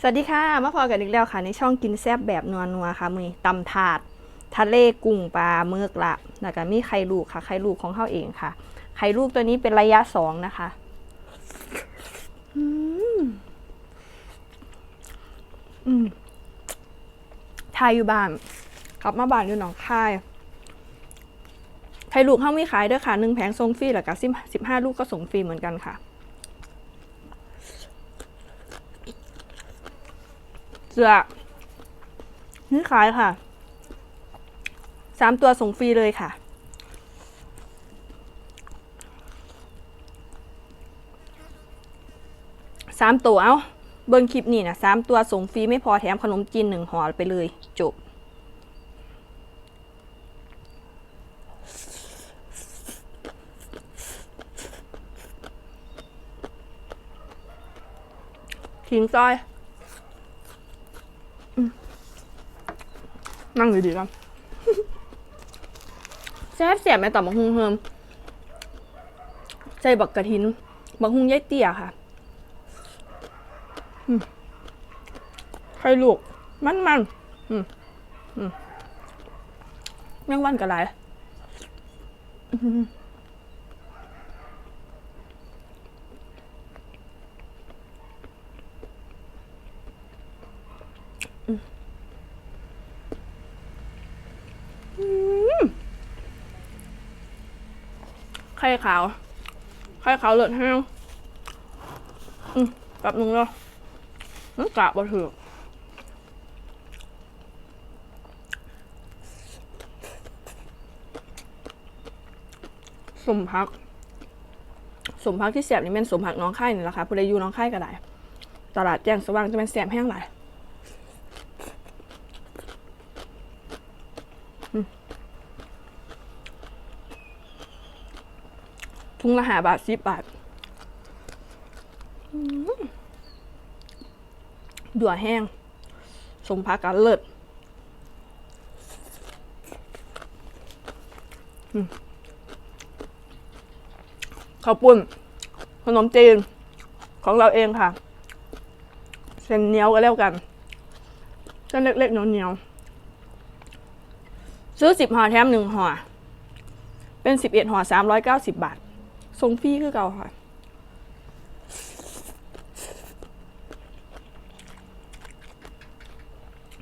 สวัสดีค่ะ มาพอกันอีกแล้วค่ะ ในช่องกินแซบแบบนัวนัวๆค่ะมือนี้ตำถาด ทะเลกุ้งปลาเมือกละแล้วก็มีไข่ลูกค่ะ ไข่ลูกของเขาเองค่ะ ไข่ลูกตัวนี้เป็นระยะสองนะคะอืมอืมทายอยู่บ้านกลับมาบ้านอยู่หนองคายไข่ลูกเขามีขายด้วยค่ะหนึ่งแผงส่งฟรีแล้วก็สิบสิบห้าลูกก็ส่งฟรีเหมือนกันค่ะ เสือนี่ขายค่ะ สามตัวส่งฟรีเลยค่ะ สามตัวเอาเบิ้งคลิปนี่นะสามตัวส่งฟรีไม่พอแถมขนมจีนหนึ่งห่อไปเลย จบขิงซอย นั่งดีๆกันแซ่บเสียบแม่ต่อบักฮุงเฮิมใส่บักกระทินบักฮุงยายเตี้ยค่ะอืมไข่ลูก มันมันๆอืมอืมแมงวันกระไรอื้อหือไข่ขาวไข่ขาวเลือดแห้งอืมแป๊บนึงเนาะมันกะบ่ถือสมพัก สมพักที่เสียบนี่เป็นสมพักน้องไข่นี่แหละค่ะผู้ใดอยู่น้องไข่ก็ได้ ตลาดแจ้งสว่างจะเป็นแสบแห้งหลาย ทุงละหาบาทสิบบาทอืมดัวแห้ง สมพักกันเลิศอืมข้าวปุ้น ขนมจีน ของเราเองค่ะ เส้นเหนียวก็แล้วกัน เส้นเล็กๆเหนียวๆซื้อสิบห่อแถมหนึ่งห่อ เป็นสิบเอ็ดห่อสามร้อยเก้าสิบบาท ส่งฟรีคือเก่าค่ะ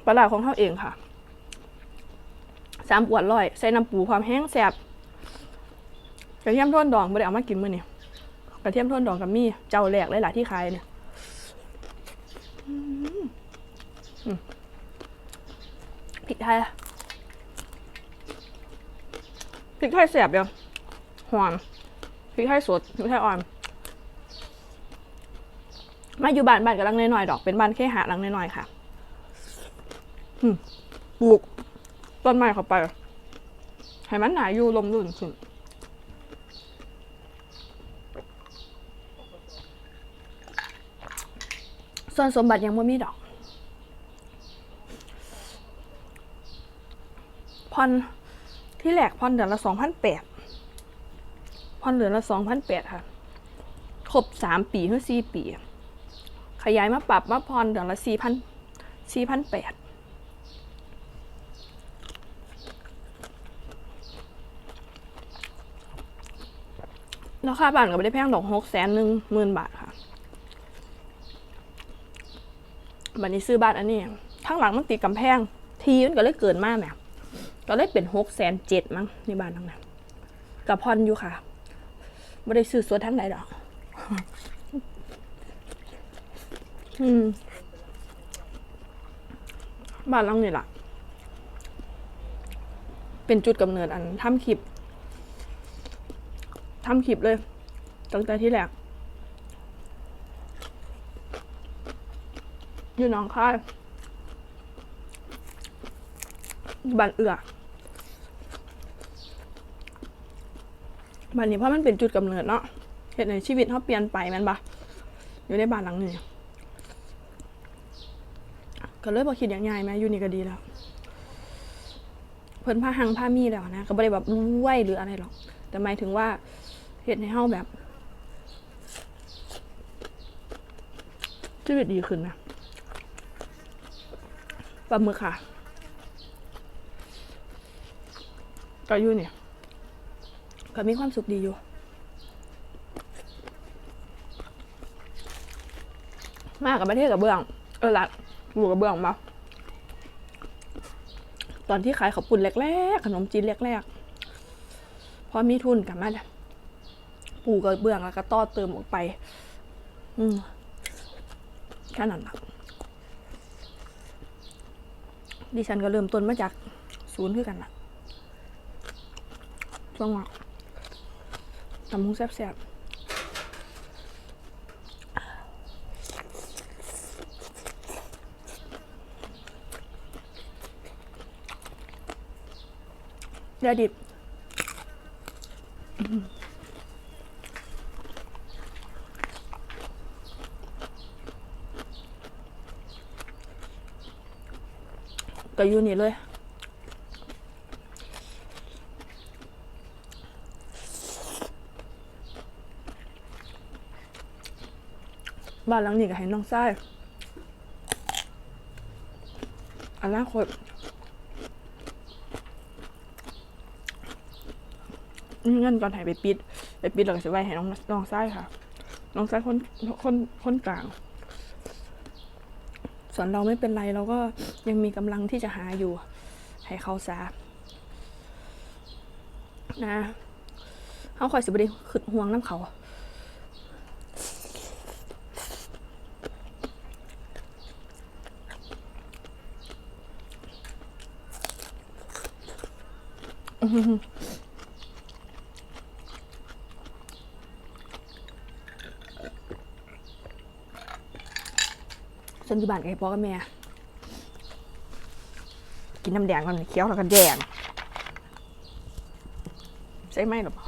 ปลาของเขาเองค่ะ สามปวดร้อย ใส่น้ำปูความแห้งแซ่บกระเทียมท่อนดองไม่ได้เอามากินมื้อนี้กระเทียมท่อนดองกับมี่เจ้าแรกเลยล่ะที่ขายเนี่ยพริกไทยพริกไทยเสียบเดียวหอม พริกไทยสดพริกไทยอ่อน มาอยู่บ้านบ้านกับลังน้อยๆดอกเป็นบ้านแค่หาลังน้อยๆค่ะอืมปลูกต้นไม้เข้าไปให้มันหนาอยู่ลมรุ่นขึ้นส่วนสมบัติยังไม่มีดอกผ่อนที่แหลกผ่อนเดือนละสองพันแปด ผ่อนเดือละสองพันแปดค่ะ ครบสามปีหรือสี่ปี ขยายมาปรับมาผ่อนเดือนละสี่พันสี่พันแปดแล้วค่าบ้านก็ไม่ได้แพงดอกหกแสนหนึ่งหมื่นบาทค่ะ บันนี้ซื้อบ้านอันนี้ข้างหลังมันติดกำแพง ทีมันก็เลยเกินมากแหมก็เลยเป็นหกแสนเจ็ดมั้งในบ้านทั้งนั้นกับพอนอยู่ค่ะ ไม่ได้ซื้อสวนทั้งใดดอก อืม บ้านหลังนี่ล่ะ เป็นจุดกำเนิดอันทำคลิปทำคลิปเลยตั้งแต่ที่แรกอยู่หนองคายบ้านเอือ บ้านนี้เพราะมันเป็นจุดกำเนิดเนาะเหตุในชีวิตเขาเปลี่ยนไปแมันปะอยู่ในบ้านหลังนี้ก็เลยบอกคิดอย่างง่ายไหมอยู่นี่ก็ดีแล้ว เพิ่นผ้าหังผ้ามีแล้วนะก็ไม่ได้แบบรวยหรืออะไรหรอก แต่หมายถึงว่าเหตุในเฮาแบบชีวิตดีขึ้นนะปลาหมึกค่ะก็อยู่เนี่ย ก็มีความสุขดีอยู่ มากกับประเทศกับเบื้อง เออละอยู่กับเบื้องมาตอนที่ขายข้าวปุ่นแรกๆ ขนมจีนแรกๆ พอมีทุนกลับมาแล้วปูกับเบื้องแล้วก็ต่อเติมออกไป อืมแค่นั้นละดิฉันก็เริ่มต้นมาจากศูนย์คือกันละช่วงว่า ทำมุ้งแซ่บๆยวดิบก็อยู่นี่เลย บ้านหลังนี้ก็ให้น้องไส้อนาคตมีเงินก่อนให้ไปปิด ไปปิดแล้วก็จะไว้ให้น้องน้องไส้ค่ะ น้องไส้คนคนคนกลาง ส่วนเราไม่เป็นไรเราก็ยังมีกำลังที่จะหาอยู่ ให้เขาซานะเขาคอยสิบดีขึ้นห่วงน้ำเขา ฉันอยู่บ้านกับไอ้พ่อกับแม่ กินน้ำแดงก่อนเคี้ยวแล้วก็แดง ใช่ไหมหรอเปล่า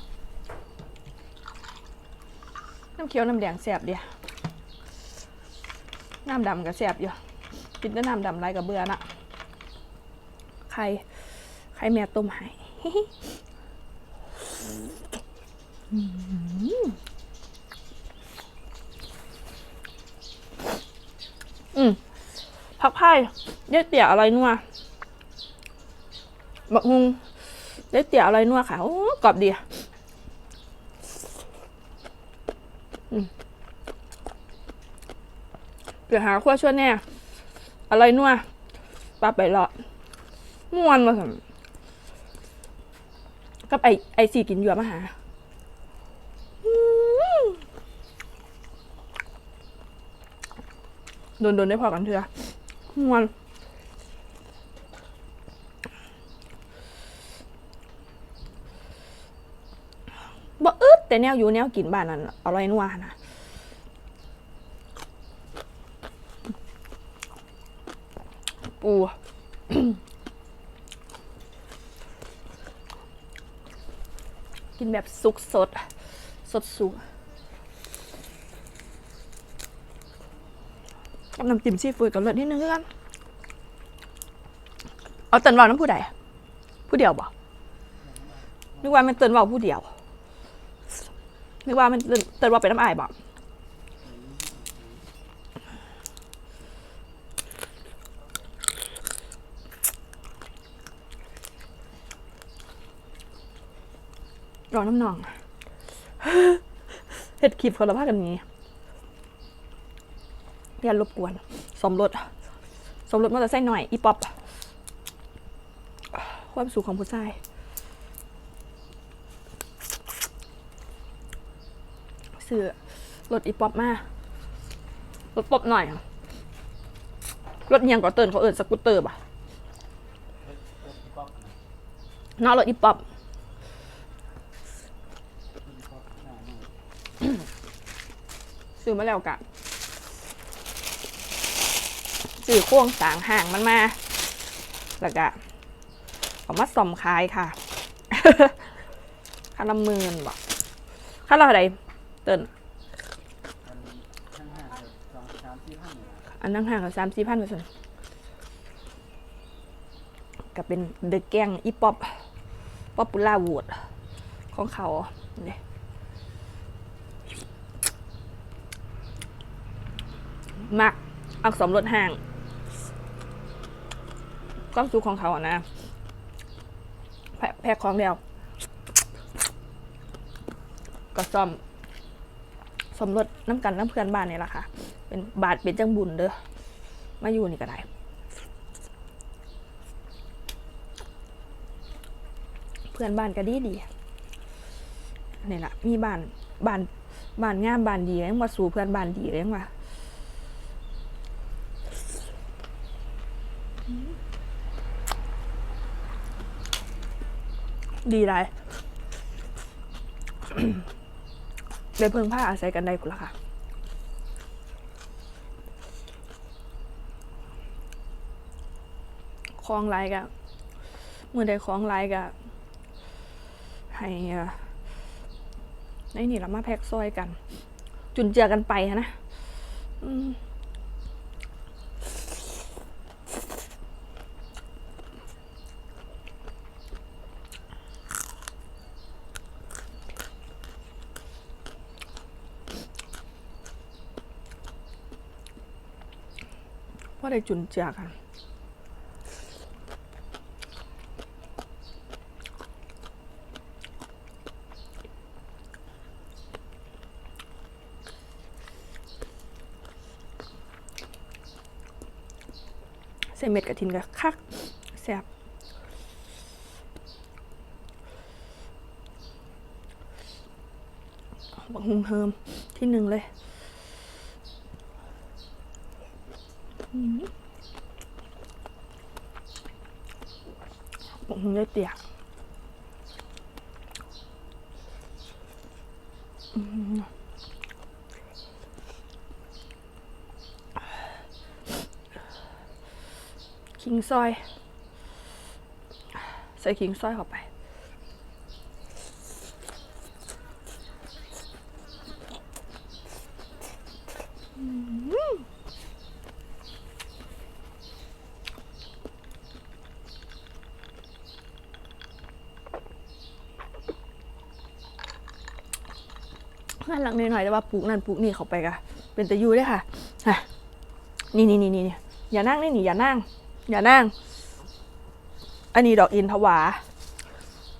น้ำเคี้ยวน้ำแดงแสบเดียน้ำดำก็แสบอยู่ กินแต่น้ำดำไรกับเบื่อน่ะใคร ใครแม่ต้มให้ อืมผักไผ่เด็ดเตี่ยอะไรนัวบักฮุงเด็ดเตี่ยอะไรนัวค่ะโอ้กรอบดีอืมเดี๋ยวหาขั้วช่วยแน่อะไรนัวปลาไปเลาะม่วนมาสัม กับไอไอสีกินเหยื่อมาหาโดนโดนได้พอกันเถอะมวนบ่อึดแต่แนวอยู่แนวกินบ้านนั้นอร่อยนัวนะปู กิ นแบบสุกสด สดสุกกับน้ำจิ้มซีฟู้ดกับเลือดนิดนึงกัน เอาเตินเว่าน้ำผู้ใด ผู้เดียวบ่นึกว่ามันเตินเว่าผู้เดียว นึกว่ามันเตินเตินว่าเป็นน้ำอายบ่ รอน้ำหนองเห็ดคลิปคนละภาคกันนี้อย่ารบกวน สมรสสมรสมอเตอร์ไซค์หน่อย อีป๊อปความสุขของผู้ชายซื้อรถอีป๊อปมารถป๊อปหน่อยรถเอียงก่อเตินเขาเอินสกูตเตอร์ป่ะเนอรถอีป๊อป ซื้อมาแล้วกะซื้อโค้งสางห่างมันมา แล้วก็เอามาส่อมขายค่ะค่าละหมื่นบอกค่าละอะไรเติ้นข้างหน้าแบบสองสามสี่พันเนี่ยนะอันนั่งห่างกับสามสี่พันเปอร์เซ็นต์ก็เป็นเดอะแกงอีป๊อปป๊อปปูล่าวูดของเขาเนี่ย มักอักสมรถห่างความสุขของเขาอะนะแพแพ็คของเดียวก็ซ่อม สมรสน้ำกันน้ำเพื่อนบ้านนี่แหละค่ะ เป็นบาทเป็นจังบุญเด้อมาอยู่นี่ก็ได้เพื่อนบ้านก็ดีดีนี่แหละมีบ้านบ้านบ้านงามบ้านดียังมาสู่เพื่อนบ้านดีเลยยังว่า ดีไรได้เพิ่งผ้าอาศัยกันได้กูละค่ะคลองไรกะเมื่อใดคลองไรกะให้ในนี่เรามาแพ็กซอยกัน จุนเจือกันไปฮะนะอืม เพราได้จุนเจือกันใส่เม็ดกระถินกับคักแซ่บบักฮุงเฮิมที่หนึ่งเลย อืมบักฮุงเตียอืมคิงซอย ใส่คิงซอยเข้าไป งานหลังหน่อยๆแต่ว่าปลูกนั่นปลูกนี่เข้าไปกะเป็นตะยูด้วยค่ะอะนี่นี่นี่นี่อย่านั่งนี่นี่อย่านั่ง อย่านั่ง อันนี้ดอกอินทวา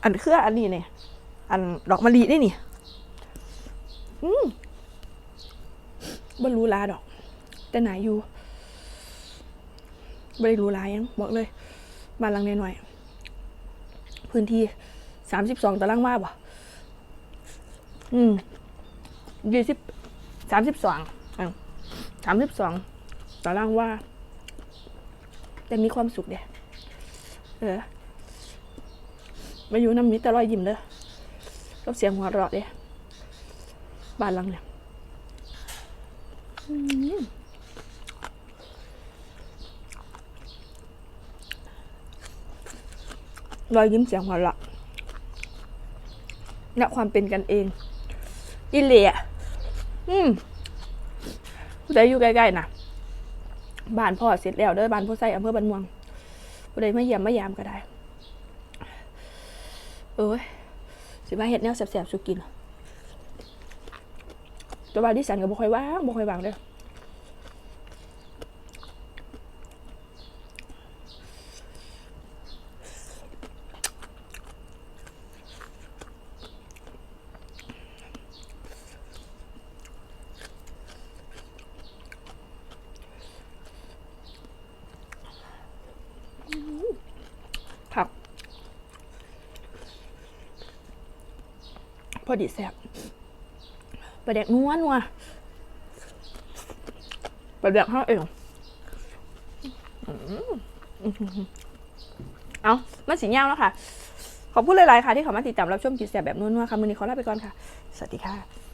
อันเครืออันนี้เนี่ยอันดอกมะลินี่นี่อืมบรรู้ลาดอก แต่ไหนอยู่บริรู้ลายังบอกเลยบ้านหลังน้อยๆพื้นที่สามสิบสองตารางวาบ่อืม ยี่สิบสามสิบสองสามสิบสองตารางว่า แต่มีความสุขเด้เออมาอยู่น้ำมิตรแต่รอยยิ้มเด้อกับเสียงหัวเราะเด้บ้านหลังเนี่ยรอยยิ้มเสียงหัวเราะและความเป็นกันเองอิเลีย อืมผู้ใดอยู่ใกล้ๆนะบ้านพ่อเสร็จแล้วเด้อบ้านพ่อใส่อำเภอบันม่วงบ่ได้มาเยี่ยมมายามก็ได้ เอ้ยสิมาเห็ดแนวแสบๆสุกินแต่ว่าดิสันก็บ่ค่อยว่างบ่ค่อยว่างเด้อ พอดีแซ่บปลาแดกนัวนัวปลาแดกห้าเองเอามันสีเงาแล้วค่ะ ขอบคุณหลาย ๆ ค่ะ ที่เขามาติดตามรับชมกินแซ่บแบบนัวๆค่ะมือนี้ขอลาไปก่อนค่ะ สวัสดีค่ะ